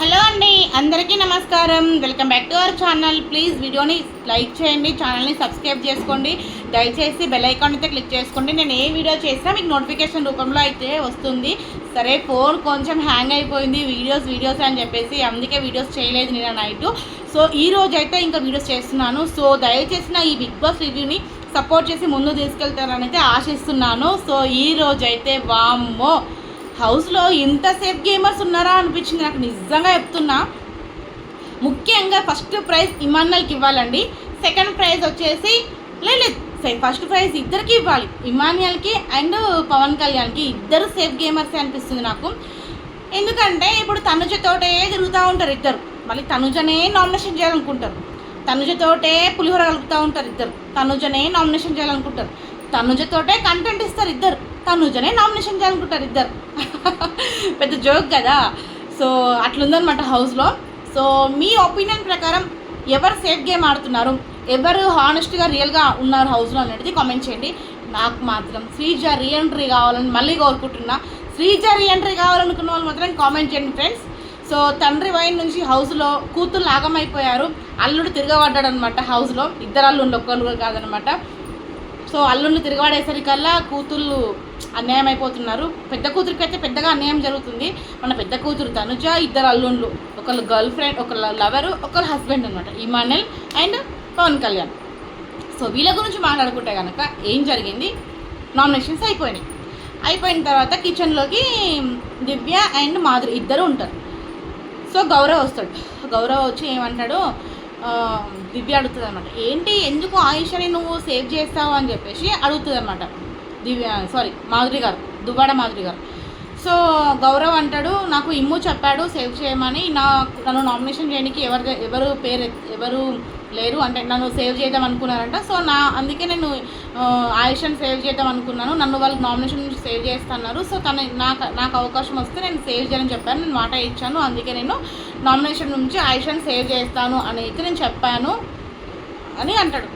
Hello అండి అందరికీ నమస్కారం. Welcome back to our channel. Please వీడియోని లైక్ చేయండి ఛానల్ని సబ్స్క్రైబ్ చేసుకోండి. దయచేసి బెల్ ఐకాన్ అయితే క్లిక్ చేసుకోండి. నేను ఏ వీడియో చేసినా మీకు నోటిఫికేషన్ రూపంలో అయితే వస్తుంది. సరే ఫోన్ కొంచెం హ్యాంగ్ అయిపోయింది. వీడియోస్ వీడియోస్ అని చెప్పేసి అందుకే వీడియోస్ చేయలేదు నేను నైట్. సో ఈ రోజు అయితే ఇంకా వీడియోస్ చేస్తున్నాను. సో దయచేసి నా ఈ బిగ్ బాస్ రివ్యూని సపోర్ట్ చేసి ముందు తీసుకెళ్తారని అయితే ఆశిస్తున్నాను. సో ఈ రోజు అయితే వామ్మో! హౌస్లో ఇంతసేపు గేమర్స్ ఉన్నారా అనిపించింది నాకు నిజంగా చెప్తున్నా. ముఖ్యంగా ఫస్ట్ ప్రైజ్ ఇమాన్యుల్కి ఇవ్వాలండి. సెకండ్ ప్రైజ్ వచ్చేసి లేదు ఫస్ట్ ప్రైజ్ ఇద్దరికి ఇవ్వాలి. ఇమాన్యుల్కి అండ్ పవన్ కళ్యాణ్కి. ఇద్దరు సేఫ్ గేమర్స్ అనిపిస్తుంది నాకు. ఎందుకంటే ఇప్పుడు తనుజతోటే తిరుగుతూ ఉంటారు ఇద్దరు. మళ్ళీ తనుజనే నామినేషన్ చేయాలనుకుంటారు. తనుజతోటే పులిహోర కలుపుతూ ఉంటారు ఇద్దరు. తనుజనే నామినేషన్ చేయాలనుకుంటారు. తనుజతోటే కంటెంట్ ఇస్తారు ఇద్దరు. తనుజనే నామినేషన్ చేయాలనుకుంటారు ఇద్దరు. పెద్ద జోక్ కదా. సో అట్లుందనమాట హౌస్లో సో మీ ఒపీనియన్ ప్రకారం ఎవరు సేఫ్ గేమ్ ఆడుతున్నారు? ఎవరు హానెస్ట్గా రియల్గా ఉన్నారు హౌస్లో అనేది కామెంట్ చేయండి. నాకు మాత్రం శ్రీజ రీఎంట్రీ కావాలని మళ్ళీ కోరుకుంటున్నా. శ్రీజ రీఎంట్రీ కావాలనుకున్న వాళ్ళు మాత్రం కామెంట్ చేయండి ఫ్రెండ్స్ సో తండ్రి వైన్ నుంచి హౌస్లో కూతురు లాగమైపోయారు. అల్లుడు తిరగబడ్డాడు అనమాట హౌస్లో ఇద్దరు అల్లుండి ఒక్కరు కాదనమాట సో అల్లుళ్ళు తిరగబడేసరికల్లా కూతుళ్ళు అన్యాయం అయిపోతున్నారు. పెద్ద కూతురికి అయితే పెద్దగా అన్యాయం జరుగుతుంది. మన పెద్ద కూతురు తనుజ ఇద్దరు అల్లుళ్ళు ఒకళ్ళు గర్ల్ ఫ్రెండ్ ఒకళ్ళు లవరు ఒకళ్ళు హస్బెండ్ అనమాట ఇమానెల్ అండ్ పవన్ కళ్యాణ్. సో వీళ్ళ గురించి మాట్లాడుకుంటే కనుక ఏం జరిగింది? నామినేషన్స్ అయిపోయినాయి. అయిపోయిన తర్వాత కిచెన్లోకి దివ్య అండ్ మాధురి ఇద్దరు ఉంటారు. సో గౌరవ్ వస్తాడు. గౌరవ్ వచ్చి ఏమంటాడు దివ్య అడుగుతుంది అనమాట ఏంటి? ఎందుకు ఆయుషని నువ్వు సేవ్ చేస్తావు? అని చెప్పేసి అడుగుతుంది అనమాట దివ్య సారీ మాధురి గారు దువ్వాడ మాధురి గారు. సో గౌరవ్ అంటాడు నాకు ఇమ్ము చెప్పాడు సేవ్ చేయమని. నా నన్ను నామినేషన్ చేయడానికి ఎవరు ఎవరు పేరు ఎవరు లేరు అంటే నన్ను సేవ్ చేద్దాం అనుకున్నారంట. సో నా అందుకే నేను ఆయుషన్ సేవ్ చేద్దాం అనుకున్నాను. నన్ను వాళ్ళు నామినేషన్ నుంచి సేవ్ చేస్తున్నారు. సో తన నాకు నాకు అవకాశం వస్తే నేను సేవ్ చేయని చెప్పాను. నేను మాట ఇచ్చాను. అందుకే నేను నామినేషన్ నుంచి ఆయుషన్ సేవ్ చేస్తాను అని అయితే నేను చెప్పాను. అని అంటాడు.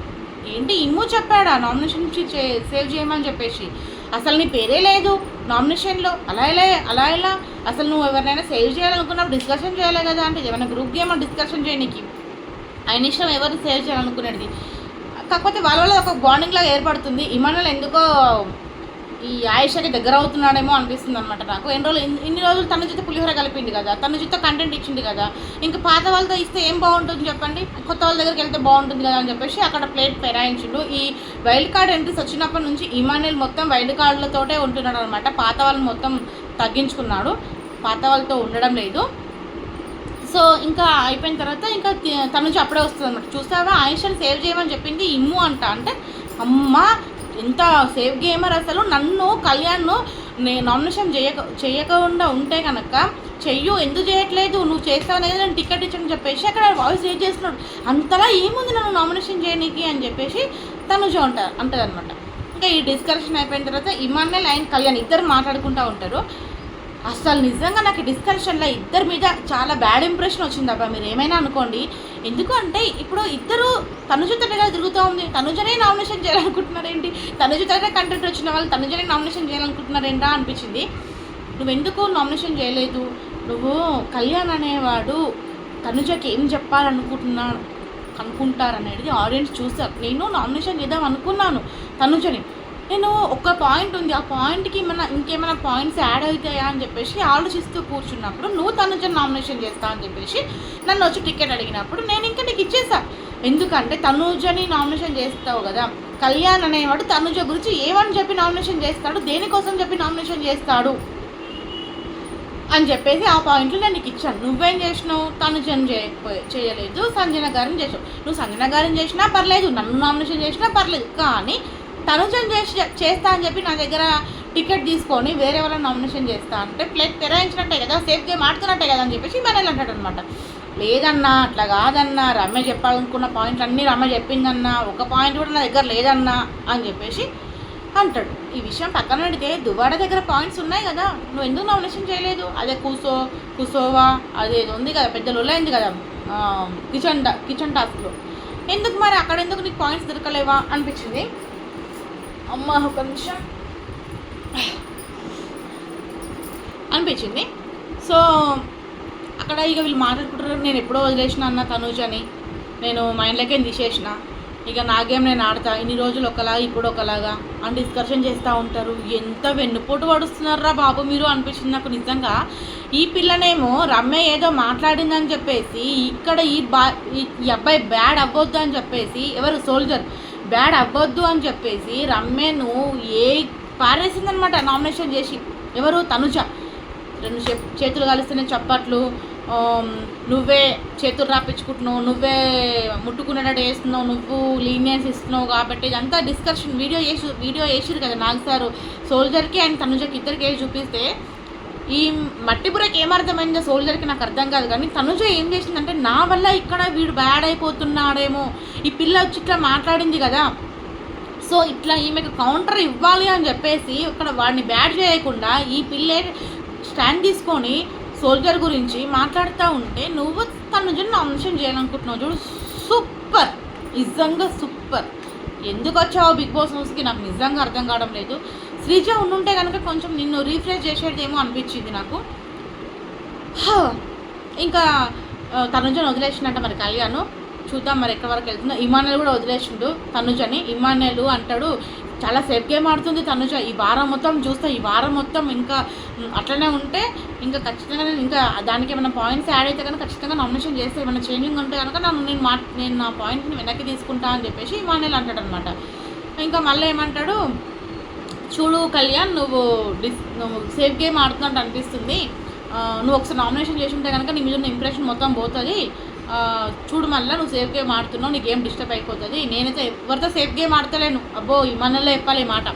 ఏంటి? ఇమ్ము చెప్పాడా? నామినేషన్ నుంచి సేవ్ చేయమని చెప్పేసి. అసలు నీ పేరే లేదు. నామినేషన్లో అలా ఎలా అలా ఎలా? అసలు నువ్వు ఎవరినైనా సేవ్ చేయాలనుకున్నప్పుడు డిస్కషన్ చేయాలి కదా అంటే ఏమైనా గ్రూప్ గేమ్ డిస్కషన్ చేయడానికి ఆయన ఇష్టం ఎవరు సేవ్ చేయాలనుకునేది? కాకపోతే వాళ్ళ వల్ల ఒక బాండింగ్ లాగా ఏర్పడుతుంది. ఇమానుల్ ఎందుకో ఈ ఆయుషకి దగ్గర అవుతున్నాడేమో అనిపిస్తుంది అనమాట నాకు. ఎన్ని రోజులు ఇన్ని- రోజులు తన చేత పులిహోర కలిపింది కదా తన చేత కంటెంట్ ఇచ్చింది కదా ఇంకా పాత వాళ్ళతో ఇస్తే ఏం బాగుంటుంది చెప్పండి? కొత్త వాళ్ళ దగ్గరికి వెళ్తే బాగుంటుంది కదా అని చెప్పేసి అక్కడ ప్లేట్ ఫెరాయించిండు. ఈ వైల్డ్ కార్డ్ ఎంట్రీస్ వచ్చినప్పటి నుంచి ఇమానుయల్ మొత్తం వైల్డ్ కార్డులతోటే ఉంటున్నాడు అనమాట పాత వాళ్ళని మొత్తం తగ్గించుకున్నాడు. పాత వాళ్ళతో ఉండడం లేదు. సో ఇంకా అయిపోయిన తర్వాత ఇంకా తన నుంచి అప్పుడే వస్తుంది అనమాట చూసావా? ఆయుష్ని సేవ్ చేయమని చెప్పింది ఇమ్ము అంట. అంటే అమ్మ ఎంత సేఫ్ గేమర్ అసలు నన్ను కళ్యాణ్ను నేను నామినేషన్ చేయక చేయకుండా ఉంటే కనుక చెయ్యు ఎందుకు చేయట్లేదు నువ్వు చేస్తావు కదా నేను టికెట్ ఇచ్చని చెప్పేసి అక్కడ వాయిస్ రేట్ చేస్తున్నాడు. అంతలా ఏముంది నన్ను నామినేషన్ చేయనీకి అని చెప్పేసి తనుజ ఉంటారు అంటది అనమాట ఇంకా ఈ డిస్కషన్ అయిపోయిన తర్వాత ఇమాన్యుల్ అండ్ కళ్యాణ్ ఇద్దరు మాట్లాడుకుంటూ ఉంటారు. అసలు నిజంగా నాకు డిస్కషన్లో ఇద్దరి మీద చాలా బ్యాడ్ ఇంప్రెషన్ వచ్చింది అబ్బా మీరు ఏమైనా అనుకోండి. ఎందుకంటే ఇప్పుడు ఇద్దరు తనుజతనే కదా తిరుగుతూ ఉంది. తనుజనే నామినేషన్ చేయాలనుకుంటున్నారేంటి? తనుజతనే కంటెంట్ వచ్చిన వాళ్ళు తనుజనే నామినేషన్ చేయాలనుకుంటున్నారేంటా అనిపించింది. నువ్వెందుకు నామినేషన్ చేయలేదు? నువ్వు కళ్యాణ్ అనేవాడు తనుజకి ఏం చెప్పాలనుకుంటున్నాను అనుకుంటారనేది ఆడియన్స్ చూస్తారు నేను నామినేషన్ చేద్దాం అనుకున్నాను తనుజని. నేను ఒక పాయింట్ ఉంది. ఆ పాయింట్కి ఏమైనా ఇంకేమైనా పాయింట్స్ యాడ్ అవుతాయా అని చెప్పేసి ఆలోచిస్తూ కూర్చున్నప్పుడు నువ్వు తనుజని నామినేషన్ చేస్తా అని చెప్పేసి నన్ను వచ్చి టికెట్ అడిగినప్పుడు నేను ఇంకా నీకు ఇచ్చేసాను ఎందుకంటే తనుజని నామినేషన్ చేస్తావు కదా కళ్యాణ్ అనేవాడు తనుజ గురించి ఏమని చెప్పి నామినేషన్ చేస్తాడు దేనికోసం చెప్పి నామినేషన్ చేస్తాడు అని చెప్పేసి ఆ పాయింట్లు నేను నీకు ఇచ్చాను. నువ్వేం చేసినావు? తనుజను చేయకపోయి చేయలేదు సంజన గారిని చేసావు. నువ్వు సంజన గారిని చేసినా పర్లేదు నన్ను నామినేషన్ చేసినా పర్లేదు కానీ తనుజను చేసి చేస్తా అని చెప్పి నా దగ్గర టికెట్ తీసుకొని వేరే వాళ్ళని నామినేషన్ చేస్తా అంటే ప్లేట్ తెరాయించినట్టే కదా సేఫ్ గేమ్ ఆడుతున్నట్టే కదా అని చెప్పేసి మన అంటాడు అనమాట లేదన్నా అట్లా కాదన్నా రమ్య చెప్పాలనుకున్న పాయింట్లు అన్నీ రమ్య చెప్పిందన్నా ఒక పాయింట్ కూడా నా దగ్గర లేదన్నా అని చెప్పేసి అంటాడు. ఈ విషయం పక్కన పెడితే దువ్వాడ దగ్గర పాయింట్స్ ఉన్నాయి కదా నువ్వు ఎందుకు నామినేషన్ చేయలేదు? అదే కూసో కూసోవా? అదేదో ఉంది కదా పెద్ద లొల్లైంది కదా కిచెన్ కిచెన్ టాస్క్లో ఎందుకు మరి అక్కడ ఎందుకు నీకు పాయింట్స్ దొరకలేవా అనిపించింది? అమ్మ ఒక నిమిషం. అనిపించింది. సో అక్కడ ఇక వీళ్ళు మాట్లాడుకుంటారు. నేను ఎప్పుడో వదిలేసిన అన్న తనూజ్ అని. నేను మైండ్లోకే తీసేసిన. ఇక నా గేమ్ నేను ఆడతా. ఇన్ని రోజులు ఒకలా ఇప్పుడు ఒకలాగా. అని డిస్కషన్ చేస్తూ ఉంటారు. ఎంత వెన్నుపోటు పడుస్తున్నారా బాబు మీరు అనిపించింది నాకు నిజంగా. ఈ పిల్లనేమో రమ్య ఏదో మాట్లాడిందని చెప్పేసి ఇక్కడ ఈ బా ఈ ఈ అబ్బాయి బ్యాడ్ అవ్వద్దు అని చెప్పేసి ఎవరు? సోల్జర్ బ్యాడ్ అవ్వద్దు అని చెప్పేసి రమ్యను ఏ పారేసిందనమాట నామినేషన్ చేసి. ఎవరు? తనుజ. రెండు చేతులు కలిస్తేనే చప్పట్లు నువ్వే చేతులు రాపించుకుంటున్నావు నువ్వే ముట్టుకునేటట్టు వేస్తున్నావు నువ్వు లీనియన్స్ ఇస్తున్నావు కాబట్టి ఇదంతా డిస్కషన్ వీడియో వేసి వీడియో వేసిరు కదా నాకు సారు. సోల్జర్కి అండ్ తనుజకి ఇద్దరికి వేసి చూపిస్తే ఈ మట్టి బుర్రకి ఏమర్థమైందో సోల్జర్కి నాకు అర్థం కాదు కానీ తనుజ ఏం చేసిందంటే నా వల్ల ఇక్కడ వీడు బ్యాడ్ అయిపోతున్నాడేమో. ఈ పిల్ల వచ్చి ఇట్లా మాట్లాడింది కదా. సో ఇట్లా ఈమెకు కౌంటర్ ఇవ్వాలి అని చెప్పేసి ఇక్కడ వాడిని బ్యాడ్ చేయకుండా ఈ పిల్లే స్టాండ్ తీసుకొని సోల్జర్ గురించి మాట్లాడుతూ ఉంటే నువ్వు తన నుంచి నామినేషన్ చేయాలనుకుంటున్నావు చూడు. సూపర్. నిజంగా సూపర్. ఎందుకు వచ్చావు బిగ్ బాస్ న్యూస్కి నాకు నిజంగా అర్థం కావడం లేదు. శ్రీజ ఉండుంటే కనుక కొంచెం నిన్ను రీఫ్రెష్ చేసేదేమో అనిపించింది నాకు. ఇంకా తనుజని వదిలేసినట్ట మరి కళ్యాణ్. చూద్దాం మరి ఎక్కడి వరకు వెళ్తుందో. ఇమానల్ కూడా వదిలేసిండు. తనుజని ఇమానుయల్ అంటాడు చాలా సేఫ్ గేమ్ ఆడుతుంది తనుజ. ఈ వారం మొత్తం చూస్తే ఈ వారం మొత్తం ఇంకా అట్లనే ఉంటే ఇంకా ఖచ్చితంగా నేను ఇంకా దానికి ఏమైనా పాయింట్స్ యాడ్ అయితే కనుక ఖచ్చితంగా నామినేషన్ చేస్తే ఏమైనా చేంజింగ్ ఉంటే కనుక నన్ను నేను మా నేను నా పాయింట్ని వెనక్కి తీసుకుంటా అని చెప్పేసి ఇమానుయల్ అంటాడు అనమాట ఇంకా మళ్ళీ ఏమంటాడు? చూడు కళ్యాణ్ నువ్వు డిస్ నువ్వు సేఫ్ గేమ్ ఆడుతున్నట్టు అనిపిస్తుంది. నువ్వు ఒకసారి నామినేషన్ చేసి ఉంటే కనుక నీ మీద ఉన్న ఇంప్రెషన్ మొత్తం పోతుంది. చూడు మళ్ళీ నువ్వు సేఫ్ గేమ్ ఆడుతున్నావు నీ డిస్టర్బ్ అయిపోతుంది. నేనైతే ఎవరితో సేఫ్ గేమ్ ఆడతలేను. అబ్బో ఈ మనలో చెప్పాలి మాట.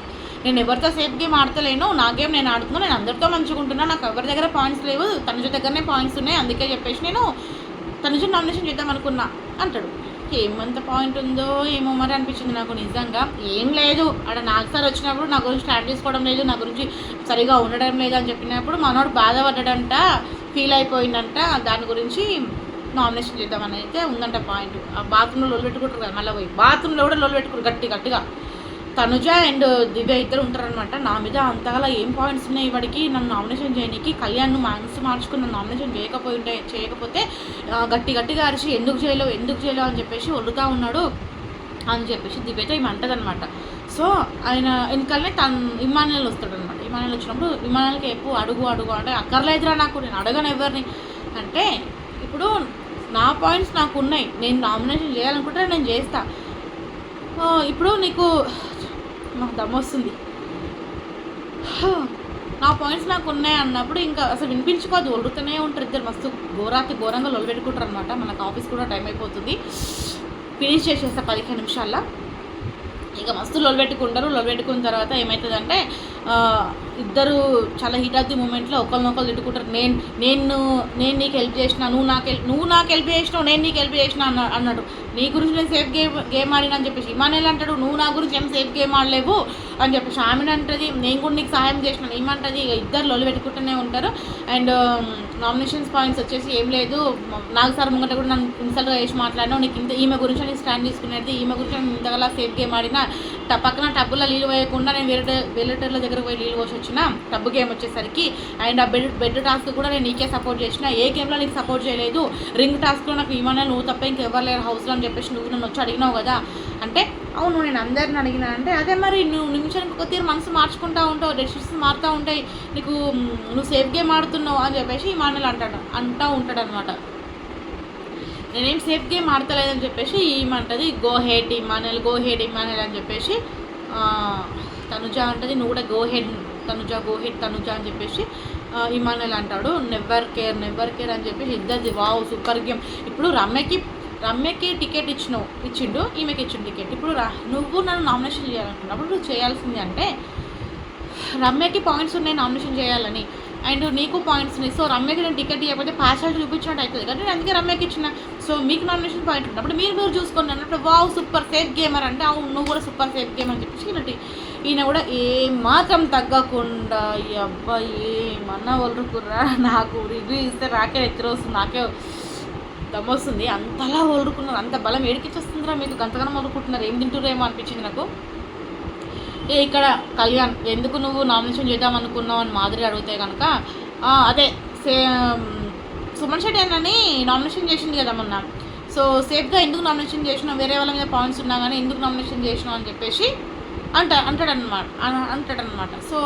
నేను ఎవరితో సేఫ్ గేమ్ ఆడతలేను నా గేమ్ నేను ఆడుతున్నాను నేను అందరితో మంచుకుంటున్నా నాకు ఎవరి దగ్గర పాయింట్స్ లేవు తనుజు దగ్గరనే పాయింట్స్ ఉన్నాయి అందుకే చెప్పేసి నేను తనుజు నామినేషన్ చేద్దాం అనుకున్నా అంటాడు. ఏమంత పాయింట్ ఉందో ఏమో మరి అనిపించింది నాకు నిజంగా. ఏం లేదు. ఆడ నాకు సార్ వచ్చినప్పుడు నా గురించి స్టాండ్ తీసుకోవడం లేదు నా గురించి సరిగా ఉండడం లేదు అని చెప్పినప్పుడు మనోడు బాధపడ్డాడంట ఫీల్ అయిపోయిందంట. దాని గురించి నామినేషన్ చేద్దామని అయితే ఉందంట పాయింట్ ఆ బాత్రూంలో లొల్లు పెట్టుకుంటారు కదా మళ్ళీ పోయి. బాత్రూంలో కూడా లొల్లు పెట్టుకుంటారు గట్టి గట్టిగా. తనుజ అండ్ దివ్య ఇద్దరు ఉంటారనమాట నా మీద అంతగా ఏం పాయింట్స్ ఉన్నాయి వాడికి? నన్ను నామినేషన్ చేయడానికి కళ్యాణ్ మనసు మార్చుకుని నన్ను నామినేషన్ చేయకపోయి ఉంటే చేయకపోతే గట్టి గట్టిగా అరిచి ఎందుకు చేయలేవు ఎందుకు చేయలేవు అని చెప్పేసి వదులుతా ఉన్నాడు అని చెప్పేసి దివ్యతో ఈమె అంటదనమాట సో ఆయన వెనకాలనే తను ఇమానుయల్ వస్తాడనమాట ఇమానుయల్ వచ్చినప్పుడు ఇమానుయల్కి ఎప్పుడు అడుగు అడుగు అంటే అక్కర్లేదురా నాకు నేను అడగను ఎవరిని. అంటే ఇప్పుడు నా పాయింట్స్ నాకు ఉన్నాయి నేను నామినేషన్ చేయాలనుకుంటే నేను చేస్తా. ఇప్పుడు నీకు నాకు దమ్మొస్తుంది నా పాయింట్స్ నాకు ఉన్నాయి అన్నప్పుడు ఇంకా అసలు వినిపించుకోదు. ఒడుతూనే ఉంటారు ఇద్దరు మస్తు ఘోరాతి ఘోరంగా లొల్లు పెట్టుకుంటారు అనమాట మనకు ఆఫీస్ కూడా టైం అయిపోతుంది. ఫినిష్ చేసేస్తా పదిహేను నిమిషాల్లో. ఇక మస్తు లొలబెట్టుకుంటారు పెట్టుకుంటారు. పెట్టుకున్న తర్వాత ఏమవుతుందంటే ఇద్దరు చాలా హీట్ ఆఫ్ ది మూమెంట్లో ఒకరినొకరు తిట్టుకుంటారు. నేను నేను నేను నీకు హెల్ప్ చేసిన నువ్వు నాకు హెల్ప్ నువ్వు నాకు హెల్ప్ చేసినావు నేను నీకు హెల్ప్ చేసిన అన్న అన్నాడు. నీ గురించి నేను సేఫ్ గేమ్ గేమ్ ఆడిన అని చెప్పేసి. ఇమానేల్ అంటాడు నువ్వు నా గురించి ఏం సేఫ్ గేమ్ ఆడలేవు. అని చెప్పేసి ఆమెను అంటది. నేను కూడా నీకు సహాయం చేసిన ఏమంటది? ఇక ఇద్దరు లొల్లు పెట్టుకుంటూనే ఉంటారు. అండ్ నామినేషన్స్ పాయింట్స్ వచ్చేసి ఏం లేదు. నాకు సార్ ముంగట కూడా నన్ను ఇన్సల్ట్గా వేసి మాట్లాడినా నీకు ఇంత ఈమె గురించి నేను స్టాండ్ తీసుకునేది ఈమె గురించి నేను ఇంతగలా సేఫ్ గేమ్ ఆడినా. పక్కన టబ్బులో నీళ్ళు వేయకుండా నేను వేరే వేరేటర్ల దగ్గర పోయి నీళ్ళు పోసి వచ్చిన. టబ్బు గేమ్ వచ్చేసరికి. అండ్ ఆ బెడ్ బెడ్ టాస్క్ కూడా నేను నీకే సపోర్ట్ చేసిన. ఏ గేమ్లో నీకు సపోర్ట్ చేయలేదు? రింగ్ టాస్క్లో నాకు ఈమె నువ్వు తప్ప ఇంకెవరు లేరు. హౌస్లో అని చెప్పేసి నువ్వు నన్ను వచ్చి అడిగినావు కదా. అంటే అవును నేను అందరిని అడిగినా అంటే అదే మరి నువ్వు నిమిషానికి ఒక తీరు మనసు మార్చుకుంటా ఉంటావు డెసిషన్స్ మారుతూ ఉంటాయి నీకు నువ్వు సేఫ్ గేమ్ ఆడుతున్నావు అని చెప్పేసి ఈ మాటలు అంటాడు అంటూ ఉంటాడు అనమాట నేనేం సేఫ్ గేమ్ ఆడతలేదని చెప్పేసి ఈమంటది go ahead Emmanuel go ahead Emmanuel అని చెప్పేసి తనుజ అంటది నువ్వు కూడా go ahead Tanuja go ahead Tanuja అని చెప్పేసి హిమానల్ ఇమానల్ అంటాడు నెవర్ కేర్ నెవర్ కేర్ అని చెప్పేసి ఇద్దరిది వావ్ సూపర్ గేమ్ ఇప్పుడు రమ్యకి రమ్యకి టికెట్ ఇచ్చినావు ఇచ్చిండు ఈమెకి ఇచ్చిండు టికెట్. ఇప్పుడు రా నువ్వు నన్ను నామినేషన్ చేయాలనుకున్నప్పుడు నువ్వు చేయాల్సింది అంటే రమ్యకి పాయింట్స్ ఉన్నాయి నామినేషన్ చేయాలని. అండ్ నీకు పాయింట్స్ ఉన్నాయి. సో రమ్యకి నేను టికెట్ ఇవ్వకపోతే పార్షాలిటీ చూపించినట్టు అవుతుంది కానీ నేను అందుకే రమ్యకి ఇచ్చిన. సో మీకు నామినేషన్ పాయింట్ ఉన్నప్పుడు మీరు మీరు చూసుకోండి అన్నట్టు వావ్ సూపర్ సేఫ్ గేమర్ అంటే అవును నువ్వు కూడా సూపర్ సేఫ్ గేమ్ అని చెప్పేసి ఈయన ఈయన కూడా ఏమాత్రం మాత్రం తగ్గకుండా ఈ అబ్బాయి ఏమన్నా వదులుకుర్రా నాకు రివ్యూ ఇస్తే నాకే ఎత్తి రోజు నాకే దమ్మొస్తుంది. అంతలా వదులుకున్నారు అంత బలం ఏడికిచ్చేస్తుందిరా మీకు. గంతగనం వదులుకుంటున్నారు ఏం తింటురేమో అనిపించింది నాకు. ఏ ఇక్కడ కళ్యాణ్ ఎందుకు నువ్వు నామినేషన్ చేద్దాం అనుకున్నావు అని మాదిరి అడిగితే కనుక అదే సే సుమన్ సుమన్ శెట్టి నామినేషన్ చేసింది కదా మొన్న. సో సేఫ్గా ఎందుకు నామినేషన్ చేసినావు? వేరే వాళ్ళ మీద పాయింట్స్ ఉన్నా కానీ ఎందుకు నామినేషన్ చేసినావు అని చెప్పేసి అంట అంటాడనమాట అంటాడనమాట సో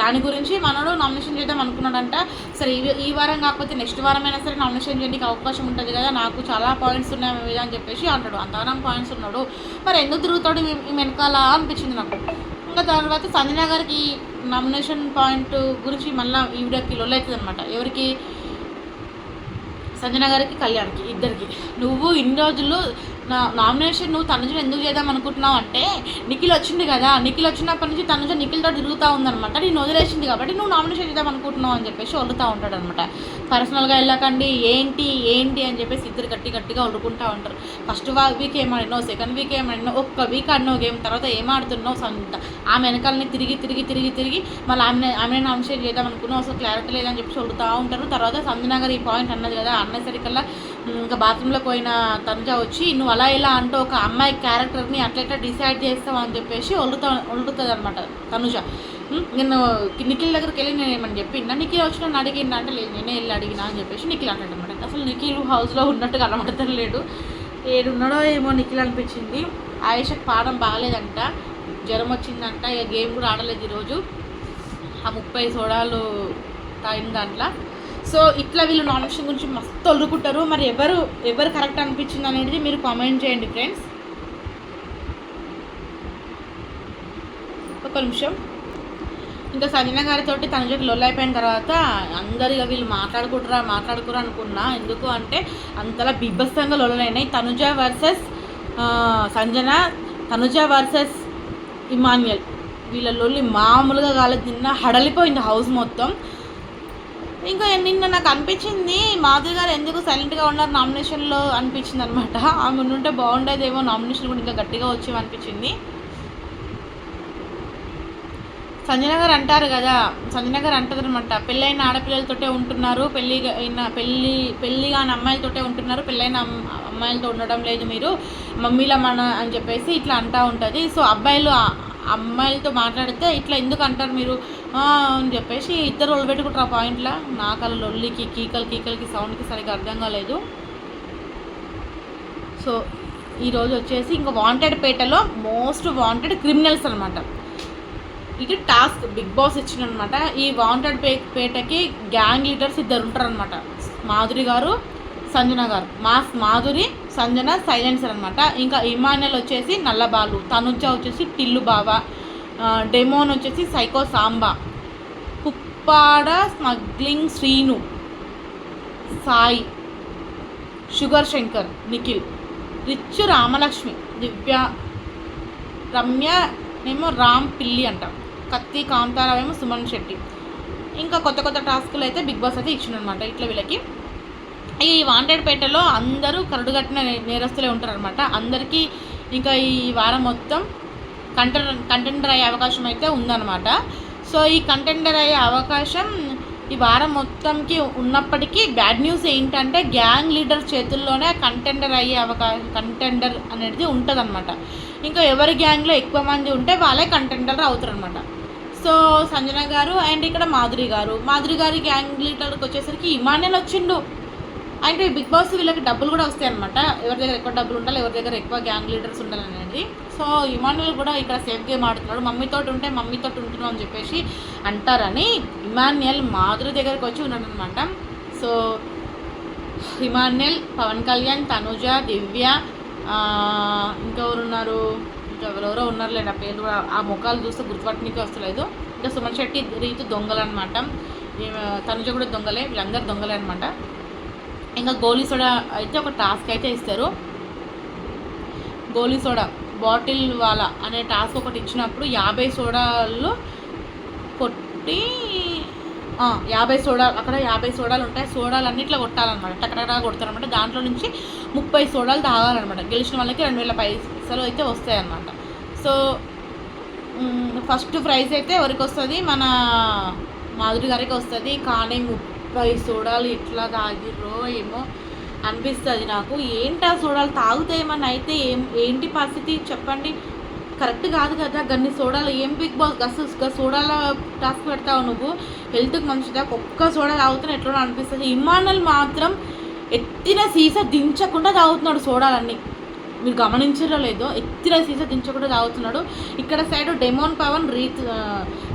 దాని గురించి మనోడు నామినేషన్ చేద్దాం అనుకున్నాడంట. సరే ఈ ఈ వారం కాకపోతే నెక్స్ట్ వారం అయినా సరే నామినేషన్ చేయడానికి అవకాశం ఉంటుంది కదా నాకు చాలా పాయింట్స్ ఉన్నాయి మీద అని చెప్పేసి అంటాడు. అంతగానం పాయింట్స్ ఉన్నాడు. మరి ఎందుకు తిరుగుతాడు వెనకాల అనిపించింది నాకు. ఇంకా తర్వాత సంజన గారికి నామినేషన్ పాయింట్ గురించి మళ్ళీ ఈ వీడియోకి లొల్ అవుతుంది అనమాట ఎవరికి? సంజన గారికి కళ్యాణ్కి ఇద్దరికి. నువ్వు ఇన్ని రోజులు నా నామినేషన్ నువ్వు తనుజను ఎందుకు చేద్దాం అనుకుంటున్నావు అంటే నిఖిల్ వచ్చింది కదా నిఖిల్ వచ్చినప్పటి నుంచి తనుజ నిఖిల్తో తిరుగుతూ ఉందన్నమాట. నేను వదిలేసింది కాబట్టి నువ్వు నామినేషన్ చేద్దాం అనుకుంటున్నావు అని చెప్పేసి వదులుతూ ఉంటాడు అనమాట పర్సనల్గా వెళ్ళకండి ఏంటి ఏంటి అని చెప్పేసి ఇద్దరు గట్టి గట్టిగా వదులుకుంటూ ఉంటారు. ఫస్ట్ వీక్ ఏమాడినావు సెకండ్ వీక్ ఏమాడినావు ఒక్క వీక్ ఆడినావు గేమ్ తర్వాత ఏం ఆడుతున్నావు సంత. ఆమె వెనకాలని తిరిగి తిరిగి తిరిగి తిరిగి మళ్ళీ ఆమె ఆమె నామినేషన్ చేద్దాం అనుకున్నావు అసలు క్లారిటీ లేదని చెప్పేసి వదులుతూ ఉంటారు. తర్వాత సంధినగర్ ఈ పాయింట్ అన్నది కదా అన్నసరికల్లా ఇంకా బాత్రూంలోకి పోయిన తనుజ వచ్చి నువ్వు అలా ఇలా అంటూ ఒక అమ్మాయి క్యారెక్టర్ని అట్లెట్లా డిసైడ్ చేస్తావు? అని చెప్పేసి వదులుతా వదులుతుంది అనమాట తనుజ నేను నిఖిల్ దగ్గరికి వెళ్ళి నేను ఏమని చెప్పిందా నిఖిల్ వచ్చిన నన్ను అడిగిందా అంటే లేదు నేనే వెళ్ళి అడిగినా? అని చెప్పేసి నిఖిల్ అంటాడు అనమాట. అసలు నిఖిల్ హౌస్లో ఉన్నట్టుగా కనబడతలేడు ఏడు ఏడున్నాడో ఏమో నిఖిల్ అనిపించింది. ఆయేషకు పాడం బాగాలేదంట. జ్వరం వచ్చిందంట. ఇక గేమ్ కూడా ఆడలేదు ఈరోజు. ఆ ముప్పై సోడాలు తాగిన దాంట్లో సో ఇట్లా వీళ్ళు నాన్ నామినేషన్ గురించి మస్తు వదులుకుంటారు మరి ఎవరు ఎవరు కరెక్ట్ అనిపించింది అనేది మీరు కామెంట్ చేయండి ఫ్రెండ్స్ ఒక నిమిషం. ఇంకా సంజన గారితో తనజకి లొల్ అయిపోయిన తర్వాత అందరు ఇక వీళ్ళు మాట్లాడుకుంటారా మాట్లాడుకురా అనుకున్నా. ఎందుకు అంటే అంతలా బిబ్బస్తంగా లొలైనాయి. Tanuja versus Sanjana Tanuja versus Emmanuel. వీళ్ళ లొల్లి మామూలుగా కాలేదు నిన్న హడలిపోయింది హౌస్ మొత్తం. ఇంకా నిన్న నాకు అనిపించింది మాధురి గారు ఎందుకు సైలెంట్గా ఉన్నారు నామినేషన్లో అనిపించింది అనమాట ఆమె ఉంటే బాగుండేదేమో నామినేషన్ కూడా ఇంకా గట్టిగా వచ్చేవి అనిపించింది. సంజన గారు అంటారు కదా సంజన గారు అంటారు అనమాట పెళ్ళైన ఆడపిల్లలతోటే ఉంటున్నారు పెళ్ళి అయిన పెళ్ళి పెళ్ళి కాని అమ్మాయిలతోటే ఉంటున్నారు పెళ్ళైన అమ్మాయిలతో ఉండడం లేదు మీరు మమ్మీల మన అని చెప్పేసి ఇట్లా అంటూ ఉంటుంది. సో అబ్బాయిలు అమ్మాయిలతో మాట్లాడితే ఇట్లా ఎందుకు అంటారు మీరు? అని చెప్పేసి ఇద్దరు ఒళ్ళబెట్టుకుంటారు ఆ పాయింట్లో. నాకు అలా లొల్లికి కీకలు కీకలకి సౌండ్కి సరిగ్గా అర్థం కాలేదు. సో ఈరోజు వచ్చేసి ఇంకా వాంటెడ్ పేటలో మోస్ట్ వాంటెడ్ క్రిమినల్స్ అనమాట ఇది టాస్క్ బిగ్ బాస్ ఇచ్చిందనమాట ఈ వాంటెడ్ పే పేటకి గ్యాంగ్ లీడర్స్ ఇద్దరు ఉంటారు అనమాట మాధురి గారు సంజన గారు. మాస్ మాధురి సంజన సైలెన్సర్ అనమాట ఇంకా ఇమానల్ వచ్చేసి నల్లబాలు తనుజ వచ్చేసి టిల్లు బావ. డెమోన్ వచ్చేసి psycho Samba. కుప్పాడ smuggling Srinu. Sai. Sugar Shankar Nikhil. Rich Ramalakshmi Divya. Ramya ఏమో రామ్ పిల్లి అంట. కత్తి కాంతారావేమో సుమన్ శెట్టి. ఇంకా కొత్త కొత్త టాస్కులు అయితే బిగ్ బాస్ అయితే ఇచ్చిండనమాట ఇట్లా వీళ్ళకి. ఈ వాంటెడ్ పేటలో అందరూ కరడుగట్టిన నేరస్తులే ఉంటారనమాట అందరికీ ఇంకా ఈ వారం మొత్తం కంటెండర్ కంటెండర్ అయ్యే అవకాశం అయితే ఉందన్నమాట. సో ఈ కంటెండర్ అయ్యే అవకాశం ఈ వారం మొత్తంకి ఉన్నప్పటికీ బ్యాడ్ న్యూస్ ఏంటంటే గ్యాంగ్ లీడర్ చేతుల్లోనే కంటెండర్ అయ్యే అవకాశం కంటెండర్ అనేది ఉంటుందన్నమాట. ఇంకా ఎవరి గ్యాంగ్లో ఎక్కువ మంది ఉంటే వాళ్ళే కంటెండర్ అవుతారనమాట సో సంజన గారు అండ్ ఇక్కడ మాధురి గారు. మాధురి గారి గ్యాంగ్ లీడర్కి వచ్చేసరికి ఇమాన్యుల్ వచ్చిండు. అంటే బిగ్ బాస్ వీళ్ళకి డబ్బులు కూడా వస్తాయి అనమాట ఎవరి దగ్గర ఎక్కువ డబ్బులు ఉండాలి ఎవరి దగ్గర ఎక్కువ గ్యాంగ్ లీడర్స్ ఉండాలి అనేది. సో ఇమాన్యుల్ కూడా ఇక్కడ సేఫ్ గేమ్ ఆడుతున్నాడు. మమ్మీతో ఉంటే మమ్మీతో ఉంటున్నాం అని చెప్పేసి అంటారని ఇమాన్యుయల్ మాధురి దగ్గరకు వచ్చి ఉన్నాడు అనమాట సో ఇమాన్యుల్ పవన్ కళ్యాణ్ తనుజ దివ్య ఇంకెవరున్నారు? ఎవరెవరో ఉన్నారు ఉన్నారులే నా పేరు కూడా ఆ ముఖాలు చూస్తే గుర్తుపట్టడానికి వస్తలేదు. ఇంకా సుమన్ శెట్టి రీతు దొంగలు అనమాట తనుజ కూడా దొంగలే వీళ్ళందరూ దొంగలే అనమాట ఇంకా గోలీ సోడా అయితే ఒక టాస్క్ అయితే ఇస్తారు. గోలీ సోడా బాటిల్ వాలా అనే టాస్క్ ఒకటి ఇచ్చినప్పుడు యాభై సోడాలు కొట్టి యాభై సోడాలు అక్కడ యాభై సోడాలు ఉంటాయి. సోడాలు అన్నిట్లో కొట్టాలన్నమాట. టకటకా కొడతారనమాట దాంట్లో నుంచి ముప్పై సోడాలు తాగాలన్నమాట. గెలిచిన వాళ్ళకి రెండు వేల పైసలు అయితే వస్తాయన్నమాట. సో ఫస్ట్ ప్రైజ్ అయితే ఎవరికి వస్తుంది? మన మాధురి గారికి వస్తుంది. కానీ ఈ సోడాలు ఎట్లా తాగిర్రో ఏమో అనిపిస్తుంది నాకు. ఏంటి ఆ సోడాలు తాగితే ఏమన్నా అయితే ఏం ఏంటి పరిస్థితి చెప్పండి. కరెక్ట్ కాదు కదా గన్ని సోడాలు ఏం బిగ్ బాస్ గసు సోడాల టాస్క్ పెడతావు నువ్వు? హెల్త్కి మంచిదా? ఒక్క సోడా తాగుతున్నా ఎట్లా అనిపిస్తుంది? ఇమానల్ మాత్రం ఎత్తిన సీసా దించకుండా తాగుతున్నాడు సోడాలన్నీ. మీరు గమనించరో లేదో ఎత్తిన సీసా దించకుండా తాగుతున్నాడు. ఇక్కడ సైడ్ డెమోన్ పవన్ రీత్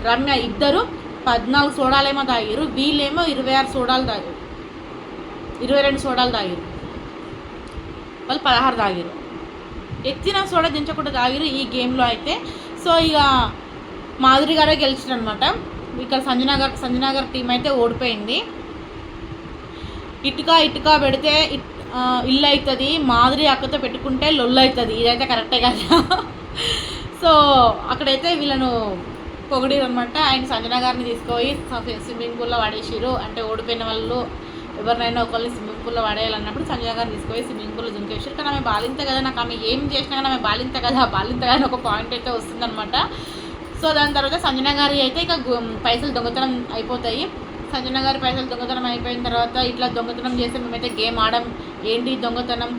రమ్య ఇద్దరు. పద్నాలుగు సోడాలేమో తాగారు వీళ్ళేమో ఇరవై ఆరు సోడాలు తాగారు ఇరవై రెండు సోడాలు తాగారు వాళ్ళు పదహారు తాగారు ఎత్తిన సోడా దించకుండా తాగిరు ఈ గేమ్లో అయితే. సో ఇక మాధురి గారే గెలిచారు అనమాట ఇక్కడ సంజనాగర్ సంజనాగర్ టీం అయితే ఓడిపోయింది. ఇటుక ఇటుక పెడితే ఇట్- ఇల్లు అవుతుంది మాధురి అక్కతో పెట్టుకుంటే లొల్లు అవుతుంది ఇదైతే కరెక్టే కదా? సో అక్కడైతే వీళ్ళను పొగిడిరు అనమాట ఆయన సంజన గారిని తీసుకుపోయి స్విమ్మింగ్ పూల్లో పడేసిరు అంటే ఓడిపోయిన వాళ్ళు ఎవరినైనా ఒకళ్ళని స్విమ్మింగ్ పూల్లో పడేయాలన్నప్పుడు సంజన గారిని తీసుకుపోయి స్విమ్మింగ్ పూల్లో దుంకేసారు కానీ ఆమె బాలింత కదా నాకు ఆమె ఏం చేసినా కానీ ఆమె బాలింత కదా బాలింత కదా ఒక పాయింట్ అయితే వస్తుందన్నమాట. సో దాని తర్వాత సంజన గారి అయితే ఇక పైసలు దొంగతనం అయిపోతాయి. సంజన గారి పైసలు దొంగతనం అయిపోయిన తర్వాత ఇట్లా దొంగతనం చేస్తే మేమైతే గేమ్ ఆడం ఏంటి దొంగతనం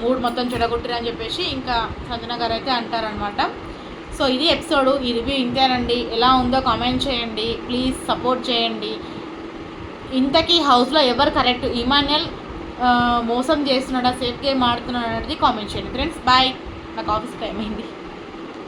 మూడు మొత్తం చెడగొట్టిరని చెప్పేసి ఇంకా సంజన గారు అయితే అంటారనమాట సో ఇది ఎపిసోడ్ ఈ రివ్యూ ఇంతేనండి. ఎలా ఉందో కామెంట్ చేయండి. ప్లీజ్ సపోర్ట్ చేయండి. ఇంతకీ హౌస్లో ఎవరు కరెక్ట్ ఇమాన్యుల్ మోసం చేస్తున్నాడా సేఫ్ గేమ్ ఆడుతున్నాడా అనేది కామెంట్ చేయండి. ఫ్రెండ్స్ బాయ్ నాకు ఆఫీస్ టైం అయింది.